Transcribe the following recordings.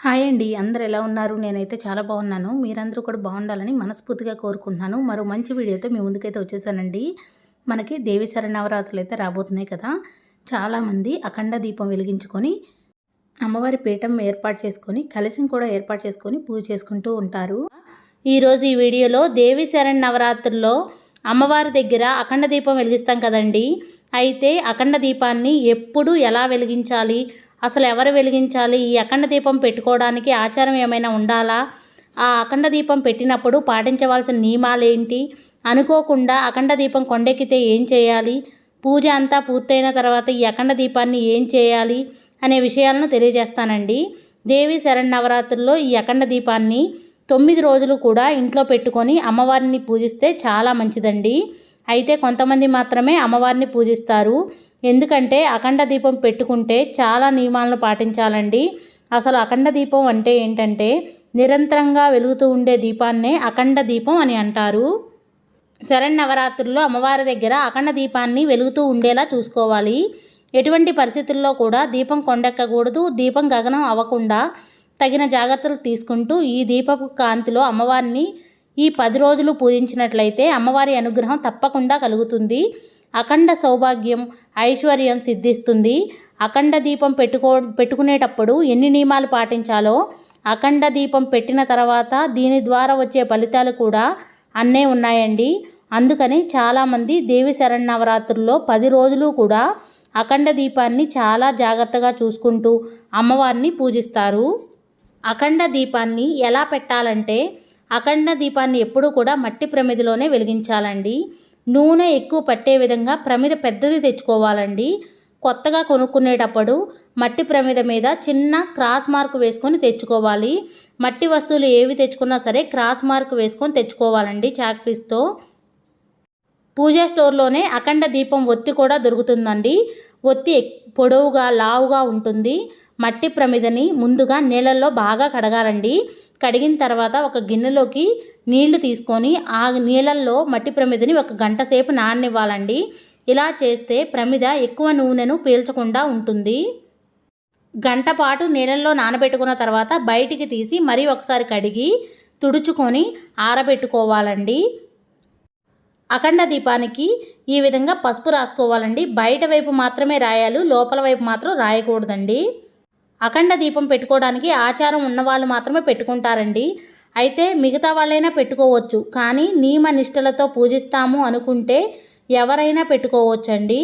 Hi అండి అందరు ఎలా ఉన్నారు? నేనైతే చాలా బాగున్నాను. మీరందరూ కూడా బాగుండాలని మనస్ఫూర్తిగా కోరుకుంటున్నాను. మరో మంచి వీడియోతో మీ ముందుకైతే వచ్చేసానండి. మనకి దేవి నవరాత్రులు అయితే రాబోతున్నాయి కదా. చాలామంది అఖండ దీపం వెలిగించుకొని అమ్మవారి పీఠం ఏర్పాటు చేసుకొని కలిసిని కూడా ఏర్పాటు చేసుకొని పూజ చేసుకుంటూ ఉంటారు. ఈరోజు ఈ వీడియోలో దేవి శరణ్ నవరాత్రుల్లో అమ్మవారి దగ్గర అఖండ దీపం వెలిగిస్తాం కదండి. అయితే అఖండ దీపాన్ని ఎప్పుడు ఎలా వెలిగించాలి? అసలు ఎవరు వెలిగించాలి? ఈ అఖండ దీపం పెట్టుకోవడానికి ఆచారం ఏమైనా ఉండాలా? ఆ అఖండ దీపం పెట్టినప్పుడు పాటించవలసిన నియమాలు ఏంటి అనుకోకుండా అఖండ దీపం కొండెక్కితే ఏం చేయాలి? పూజ అంతా పూర్తయిన తర్వాత ఈ అఖండ దీపాన్ని ఏం చేయాలి? అనే విషయాలను తెలియజేస్తానండి. దేవి శరణ్ ఈ అఖండ దీపాన్ని తొమ్మిది రోజులు కూడా ఇంట్లో పెట్టుకొని అమ్మవారిని పూజిస్తే చాలా మంచిదండి. అయితే కొంతమంది మాత్రమే అమ్మవారిని పూజిస్తారు. ఎందుకంటే అఖండ దీపం పెట్టుకుంటే చాలా నియమాలను పాటించాలండి. అసలు అఖండ దీపం అంటే ఏంటంటే నిరంతరంగా వెలుగుతూ ఉండే దీపాన్నే అఖండ దీపం అని అంటారు. శరణ్ అమ్మవారి దగ్గర అఖండ దీపాన్ని వెలుగుతూ ఉండేలా చూసుకోవాలి. ఎటువంటి పరిస్థితుల్లో కూడా దీపం కొండెక్కకూడదు దీపం గగనం అవ్వకుండా తగిన జాగ్రత్తలు తీసుకుంటూ ఈ దీపపు కాంతిలో అమ్మవారిని ఈ పది రోజులు పూజించినట్లయితే అమ్మవారి అనుగ్రహం తప్పకుండా కలుగుతుంది. అఖండ సౌభాగ్యం ఐశ్వర్యం సిద్ధిస్తుంది. అఖండ దీపం పెట్టుకో పెట్టుకునేటప్పుడు ఎన్ని నియమాలు పాటించాలో అఖండ దీపం పెట్టిన తర్వాత దీని ద్వారా వచ్చే ఫలితాలు కూడా అన్నే ఉన్నాయండి. అందుకని చాలామంది దేవి శరణవరాత్రుల్లో పది రోజులు కూడా అఖండ దీపాన్ని చాలా జాగ్రత్తగా చూసుకుంటూ అమ్మవారిని పూజిస్తారు. అఖండ దీపాన్ని ఎలా పెట్టాలంటే అఖండ దీపాన్ని ఎప్పుడూ కూడా మట్టి ప్రమిదిలోనే వెలిగించాలండి. నూనె ఎక్కువ పట్టే విధంగా ప్రమిద పెద్దది తెచ్చుకోవాలండి. కొత్తగా కొనుక్కునేటప్పుడు మట్టి ప్రమిద మీద చిన్న క్రాస్ మార్క్ వేసుకొని తెచ్చుకోవాలి. మట్టి వస్తువులు ఏవి తెచ్చుకున్నా సరే క్రాస్ మార్క్ వేసుకొని తెచ్చుకోవాలండి చాక్ పీస్తో. పూజా స్టోర్లోనే అఖండ దీపం ఒత్తి కూడా దొరుకుతుందండి. ఒత్తి పొడవుగా లావుగా ఉంటుంది. మట్టి ప్రమిదని ముందుగా నీళ్ళల్లో బాగా కడగాలండి. కడిగిన తర్వాత ఒక గిన్నెలోకి నీళ్ళు తీసుకొని ఆ నీళ్ళల్లో మట్టి ప్రమిదని ఒక గంట సేపు నాననివ్వాలండి. ఇలా చేస్తే ప్రమిద ఎక్కువ నూనెను పీల్చకుండా ఉంటుంది. గంట పాటు నీళ్ళల్లో నానబెట్టుకున్న తర్వాత బయటికి తీసి మరీ ఒకసారి కడిగి తుడుచుకొని ఆరబెట్టుకోవాలండి. అఖండ దీపానికి ఈ విధంగా పసుపు రాసుకోవాలండి. బయట వైపు మాత్రమే రాయాలి లోపల వైపు మాత్రం రాయకూడదండి. అఖండ దీపం పెట్టుకోవడానికి ఆచారం ఉన్నవాళ్ళు మాత్రమే పెట్టుకుంటారండి. అయితే మిగతా వాళ్ళైనా పెట్టుకోవచ్చు. కానీ నియమ నిష్టలతో పూజిస్తాము అనుకుంటే ఎవరైనా పెట్టుకోవచ్చండి.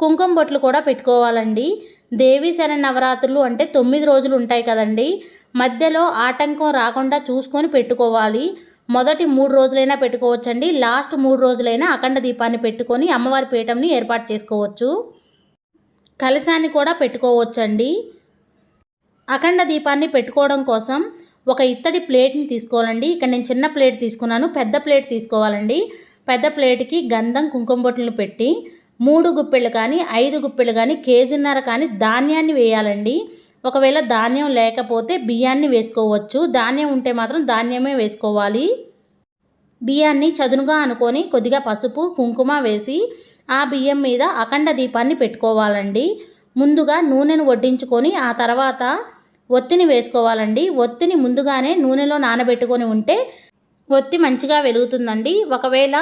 కుంకుమ బొట్లు కూడా పెట్టుకోవాలండి. దేవీ శరణ్ నవరాత్రులు అంటే తొమ్మిది రోజులు ఉంటాయి కదండి. మధ్యలో ఆటంకం రాకుండా చూసుకొని పెట్టుకోవాలి. మొదటి మూడు రోజులైనా పెట్టుకోవచ్చండి. లాస్ట్ మూడు రోజులైనా అఖండ దీపాన్ని పెట్టుకొని అమ్మవారి పీఠంని ఏర్పాటు చేసుకోవచ్చు. కలశాన్ని కూడా పెట్టుకోవచ్చండి. అఖండ దీపాన్ని పెట్టుకోవడం కోసం ఒక ఇత్తడి ప్లేట్ని తీసుకోవాలండి. ఇక్కడ నేను చిన్న ప్లేట్ తీసుకున్నాను. పెద్ద ప్లేట్ తీసుకోవాలండి. పెద్ద ప్లేట్కి గంధం కుంకుమ బొట్లను పెట్టి మూడు గుప్పెళ్ళు కానీ ఐదు గుప్పెళ్ళు కానీ కేజీన్నర కానీ ధాన్యాన్ని వేయాలండి. ఒకవేళ ధాన్యం లేకపోతే బియ్యాన్ని వేసుకోవచ్చు. ధాన్యం ఉంటే మాత్రం ధాన్యమే వేసుకోవాలి. బియ్యాన్ని చదునుగా అనుకొని కొద్దిగా పసుపు కుంకుమ వేసి ఆ బియ్యం మీద అఖండ దీపాన్ని పెట్టుకోవాలండి. ముందుగా నూనెను వడ్డించుకొని ఆ తర్వాత ఒత్తిని వేసుకోవాలండి. ఒత్తిని ముందుగానే నూనెలో నానబెట్టుకొని ఉంటే ఒత్తి మంచిగా వెలుగుతుందండి. ఒకవేళ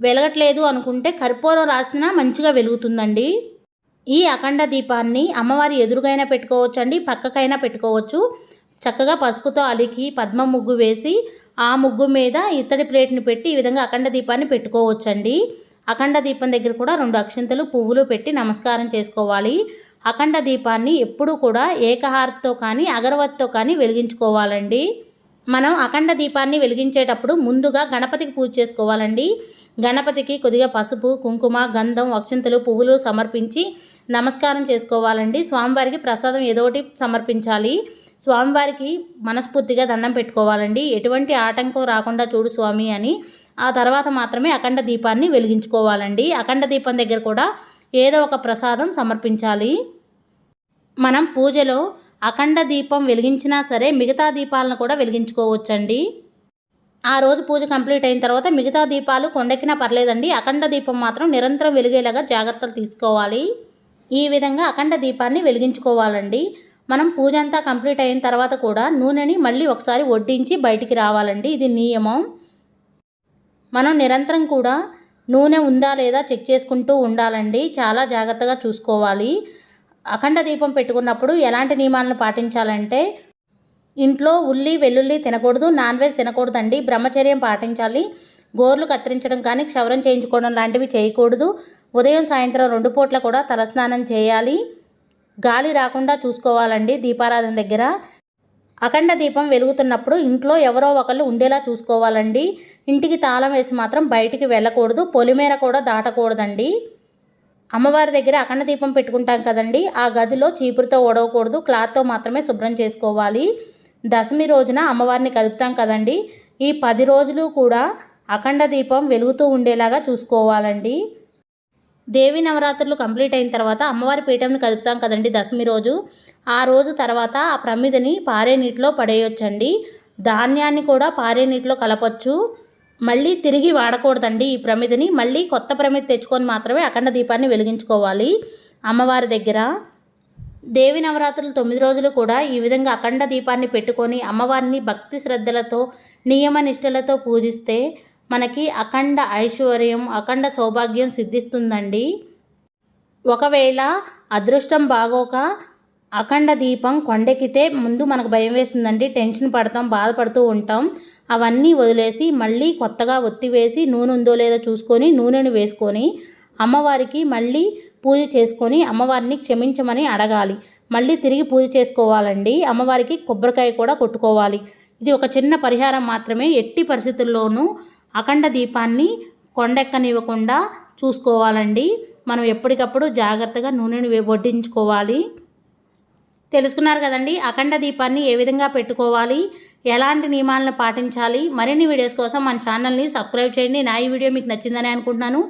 వెలగట్లేదు అనుకుంటే కర్పూరం రాసినా మంచిగా వెలుగుతుందండి. ఈ అఖండ దీపాన్ని అమ్మవారి ఎదురుగైనా పెట్టుకోవచ్చు అండి పక్కకైనా పెట్టుకోవచ్చు. చక్కగా పసుపుతో అలికి పద్మ ముగ్గు వేసి ఆ ముగ్గు మీద ఇత్తడి ప్లేట్ని పెట్టి ఈ విధంగా అఖండ దీపాన్ని పెట్టుకోవచ్చండి. అఖండ దీపం దగ్గర కూడా రెండు అక్షంతలు పువ్వులు పెట్టి నమస్కారం చేసుకోవాలి. అఖండ దీపాన్ని ఎప్పుడూ కూడా ఏకహారతితో కానీ అగరవత్తితో కానీ వెలిగించుకోవాలండి. మనం అఖండ దీపాన్ని వెలిగించేటప్పుడు ముందుగా గణపతికి పూజ చేసుకోవాలండి. గణపతికి కొద్దిగా పసుపు కుంకుమ గంధం అక్షంతలు పువ్వులు సమర్పించి నమస్కారం చేసుకోవాలండి. స్వామివారికి ప్రసాదం ఏదో ఒకటి సమర్పించాలి. స్వామివారికి మనస్ఫూర్తిగా దండం పెట్టుకోవాలండి. ఎటువంటి ఆటంకం రాకుండా చూడు స్వామి అని ఆ తర్వాత మాత్రమే అఖండ దీపాన్ని వెలిగించుకోవాలండి. అఖండ దీపం దగ్గర కూడా ఏదో ఒక ప్రసాదం సమర్పించాలి. మనం పూజలో అఖండ దీపం వెలిగించినా సరే మిగతా దీపాలను కూడా వెలిగించుకోవచ్చండి. ఆ రోజు పూజ కంప్లీట్ అయిన తర్వాత మిగతా దీపాలు కొండెక్కినా పర్లేదండి. అఖండ దీపం మాత్రం నిరంతరం వెలిగేలాగా జాగ్రత్తలు తీసుకోవాలి. ఈ విధంగా అఖండ దీపాన్ని వెలిగించుకోవాలండి. మనం పూజ అంతా కంప్లీట్ అయిన తర్వాత కూడా నూనెని మళ్ళీ ఒకసారి వడ్డించి బయటికి రావాలండి. ఇది నియమం. మనం నిరంతరం కూడా నూనె ఉందా లేదా చెక్ చేసుకుంటూ ఉండాలండి. చాలా జాగ్రత్తగా చూసుకోవాలి. అఖండ దీపం పెట్టుకున్నప్పుడు ఎలాంటి నియమాలను పాటించాలంటే ఇంట్లో ఉల్లి వెల్లుల్లి తినకూడదు నాన్ వెజ్ తినకూడదండి. బ్రహ్మచర్యం పాటించాలి. గోర్లు కత్తిరించడం కానీ క్షవరం చేయించుకోవడం లాంటివి చేయకూడదు. ఉదయం సాయంత్రం రెండు పూట్ల కూడా తలస్నానం చేయాలి. గాలి రాకుండా చూసుకోవాలండి దీపారాధన దగ్గర. అఖండ దీపం వెలుగుతున్నప్పుడు ఇంట్లో ఎవరో ఒకళ్ళు ఉండేలా చూసుకోవాలండి. ఇంటికి తాళం వేసి మాత్రం బయటికి వెళ్ళకూడదు. పొలిమేర కూడా దాటకూడదండి. అమ్మవారి దగ్గర అఖండ దీపం పెట్టుకుంటాం కదండి. ఆ గదిలో చీపురుతో ఓడవకూడదు. క్లాత్తో మాత్రమే శుభ్రం చేసుకోవాలి. దశమి రోజున అమ్మవారిని కదుపుతాం కదండి. ఈ పది రోజులు కూడా అఖండ దీపం వెలుగుతూ ఉండేలాగా చూసుకోవాలండి. దేవి నవరాత్రులు కంప్లీట్ అయిన తర్వాత అమ్మవారి పీఠంని కదుపుతాం కదండి దశమి రోజు. ఆ రోజు తర్వాత ఆ ప్రమిదని పారే నీటిలో పడేయొచ్చండి. ధాన్యాన్ని కూడా పారే నీటిలో కలపచ్చు. మళ్ళీ తిరిగి వాడకూడదండి ఈ ప్రమిదిని. మళ్ళీ కొత్త ప్రమిది తెచ్చుకొని మాత్రమే అఖండ దీపాన్ని వెలిగించుకోవాలి. అమ్మవారి దగ్గర దేవి నవరాత్రులు తొమ్మిది రోజులు కూడా ఈ విధంగా అఖండ దీపాన్ని పెట్టుకొని అమ్మవారిని భక్తి శ్రద్ధలతో నియమ నిష్టలతో పూజిస్తే మనకి అఖండ ఐశ్వర్యం అఖండ సౌభాగ్యం సిద్ధిస్తుందండి. ఒకవేళ అదృష్టం బాగోక అఖండ దీపం కొండెక్కితే ముందు మనకు భయం వేస్తుందండి. టెన్షన్ పడతాం బాధపడుతూ ఉంటాం. అవన్నీ వదిలేసి మళ్ళీ కొత్తగా ఒత్తి వేసి నూనె ఉందో లేదో చూసుకొని నూనెను వేసుకొని అమ్మవారికి మళ్ళీ పూజ చేసుకొని అమ్మవారిని క్షమించమని అడగాలి. మళ్ళీ తిరిగి పూజ చేసుకోవాలండి. అమ్మవారికి కొబ్బరికాయ కూడా కొట్టుకోవాలి. ఇది ఒక చిన్న పరిహారం మాత్రమే. ఎట్టి పరిస్థితుల్లోనూ అఖండ దీపాన్ని కొండెక్కనివ్వకుండా చూసుకోవాలండి. మనం ఎప్పటికప్పుడు జాగ్రత్తగా నూనెను వడ్డించుకోవాలి. తెలుసుకున్నారు కదండి? అఖండ దీపాన్ని ఏ విధంగా పెట్టుకోవాలి? ఎలాంటి నియమాలను పాటించాలి? మరిన్ని వీడియోస్ కోసం మన ఛానల్ని సబ్స్క్రైబ్ చేయండి. నా ఈ వీడియో మీకు నచ్చిందని అనుకుంటున్నాను.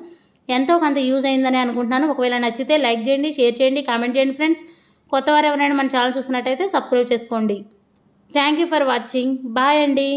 ఎంతో కొంత యూజ్ అయిందని అనుకుంటున్నాను. ఒకవేళ నచ్చితే లైక్ చేయండి షేర్ చేయండి కామెంట్ చేయండి ఫ్రెండ్స్ కొత్తవారు ఎవరైనా మన ఛానల్ చూసినట్టయితే సబ్స్క్రైబ్ చేసుకోండి. Thank you for watching bye అండి.